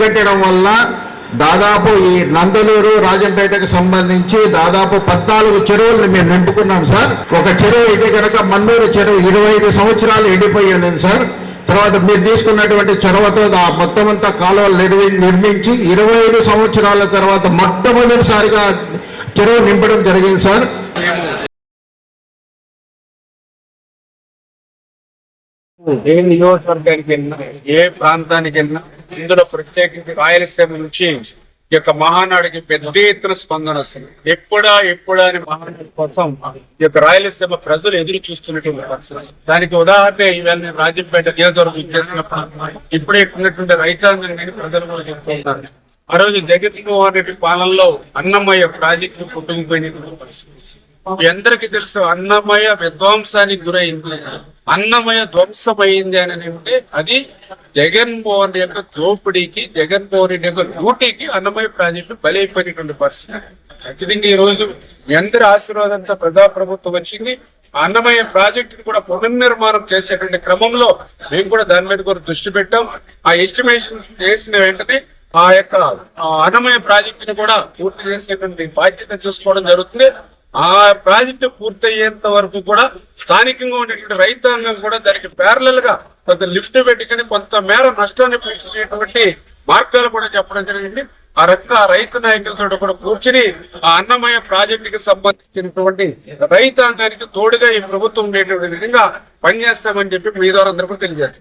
కట్టడం వల్ల దాదాపు ఈ నందలూరు రాజంపేటకు సంబంధించి దాదాపు పద్నాలుగు చెరువులను మేము నింపుకున్నాం సార్. ఒక చెరువు అయితే కనుక మన్నూరు చెరువు ఇరవై ఐదు సంవత్సరాలు ఎండిపోయి ఉన్నది సార్. తర్వాత మీరు తీసుకున్నటువంటి చొరవతో ఆ మొత్తం అంతా కాలువలు నిర్మి నిర్మించి ఇరవై ఐదు సంవత్సరాల తర్వాత మొట్టమొదటిసారిగా చెరువు నింపడం జరిగింది సార్. ఏ నియోజకవర్గానికి వెళ్ళినా ఏ ప్రాంతానికి వెళ్ళినా ఇందులో ప్రత్యేకించి రాయలసీమ నుంచి ఈ యొక్క మహానాడికి పెద్ద ఎత్తున స్పందన వస్తుంది. ఎప్పుడా ఎప్పుడా అని మహానాడు కోసం ఈ యొక్క రాయలసీమ ప్రజలు ఎదురు చూస్తున్నటువంటి పరిస్థితి దానికి ఉదాహరణ ఇవాళ నేను రాజంపేట నియోజకవర్గం ఇచ్చేసినప్పుడు ఇప్పుడే ఉన్నటువంటి రైతాంగం కానీ ప్రజలు కూడా చెప్తున్నారు ఆ రోజు జగన్మోహన్ రెడ్డి పాలనలో అన్నమయ్య ప్రాజెక్టు కుటుంబపోయినటువంటి పరిస్థితి. మీ అందరికీ తెలుసు అన్నమయ విధ్వంసానికి గురైంది. అన్నమయ ధ్వంసమైంది అని అంటే అది జగన్మోహన్ రెడ్డి యొక్క దోపిడీకి జగన్మోహన్ రెడ్డి యొక్క డ్యూటీకి అన్నమయ ప్రాజెక్టు బలైపోయినటువంటి పరిస్థితి. ఖచ్చితంగా ఈ రోజు మీ అందరి ఆశీర్వాదంతో ప్రజాప్రభుత్వం వచ్చింది. అన్నమయ అన్నమయ్య ప్రాజెక్టును కూడా పునర్నిర్మాణం చేసేటువంటి క్రమంలో మేము కూడా దాని మీద కూడా దృష్టి పెట్టాం. ఆ ఎస్టిమేషన్ చేసిన వెంటనే ఆ యొక్క ఆ అన్నమయ్య ప్రాజెక్టును కూడా పూర్తి చేసేటువంటి బాధ్యత చూసుకోవడం జరుగుతుంది. ఆ ప్రాజెక్టు పూర్తయ్యేంత వరకు కూడా స్థానికంగా ఉండేటువంటి రైతాంగం కూడా దానికి ప్యారలల్గా కొంత లిఫ్ట్ పెట్టుకుని కొంత మేర నష్టాన్ని పెంచేటువంటి మార్గాలు కూడా చెప్పడం జరిగింది. ఆ రకంగా ఆ రైతు నాయకులతో కూడా కూర్చుని ఆ అన్నమయ్య ప్రాజెక్టుకి సంబంధించినటువంటి రైతాంగానికి తోడుగా ఈ ప్రభుత్వం ఉండేటువంటి విధంగా పనిచేస్తామని చెప్పి మీ ద్వారా అందరూ తెలియజేస్తాం